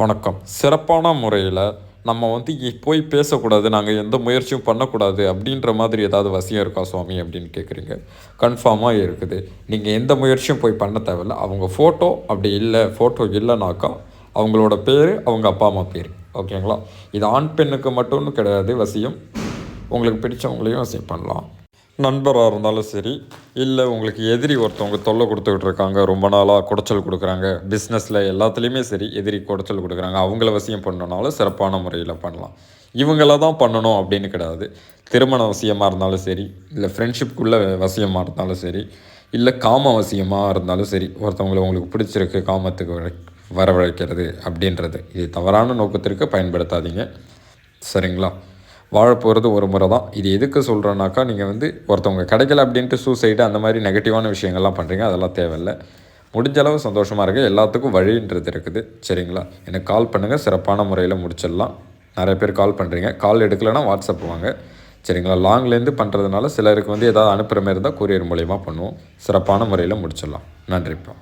வணக்கம். சிறப்பான முறையில் நம்ம வந்து போய் பேசக்கூடாது நாங்கள் எந்த முயற்சியும் பண்ணக்கூடாது அப்படின்ற மாதிரி ஏதாவது வசியம் இருக்கா சுவாமி அப்படின்னு கேட்குறீங்க கன்ஃபார்மாக இருக்குது. நீங்கள் எந்த முயற்சியும் போய் பண்ண தேவையில்ல. அவங்க ஃபோட்டோ அப்படி இல்லை ஃபோட்டோ இல்லைனாக்கா அவங்களோட பேர் அவங்க அப்பா அம்மா பேர். ஓகேங்களா? இது ஆண் பெண்ணுக்கு மட்டும்னு கிடையாது வசியம். உங்களுக்கு பிடிச்சவங்களையும் வசியம் பண்ணலாம். நண்பராக இருந்தாலும் சரி இல்லை உங்களுக்கு எதிரி ஒருத்தவங்க தொல்லை கொடுத்துக்கிட்டு இருக்காங்க ரொம்ப நாளாக குடைச்சல் கொடுக்குறாங்க பிஸ்னஸில் எல்லாத்துலேயுமே சரி எதிரி குடைச்சல் கொடுக்குறாங்க அவங்கள வசியம் பண்ணனாலும் சிறப்பான முறையில் பண்ணலாம். இவங்கள தான் பண்ணணும் அப்படின்னு கிடையாது. திருமண வசியமாக இருந்தாலும் சரி இல்லை ஃப்ரெண்ட்ஷிப்புக்குள்ளே வசியமாக இருந்தாலும் சரி இல்லை காம வசியமாக இருந்தாலும் சரி ஒருத்தவங்களை உங்களுக்கு பிடிச்சிருக்கு காமத்துக்கு வரவழைக்கிறது அப்படின்றது. இது தவறான நோக்கத்திற்கு பயன்படுத்தாதீங்க. சரிங்களா? வாழ போகிறது ஒரு முறை தான் இது எதுக்கு சொல்கிறேன்னாக்கா நீங்கள் வந்து ஒருத்தவங்க கிடைக்கல அப்படின்ட்டு சூசைடு அந்த மாதிரி நெகட்டிவான விஷயங்கள்லாம் பண்ணுறீங்க அதெல்லாம் தேவையில்லை. முடிஞ்ச அளவு சந்தோஷமாக இருக்குது எல்லாத்துக்கும் வழின்றது இருக்குது. சரிங்களா? எனக்கு கால் பண்ணுங்கள் சிறப்பான முறையில் முடிச்சிடலாம். நிறைய பேர் கால் பண்ணுறீங்க கால் எடுக்கலைன்னா வாட்ஸ்அப் வாங்க. சரிங்களா? லாங்லேருந்து பண்ணுறதுனால சிலருக்கு வந்து ஏதாவது அனுப்புகிற மாதிரி இருந்தால் கொரியர் மூலயமா பண்ணுவோம். சிறப்பான முறையில் முடிச்சிடலாம். நன்றிப்பா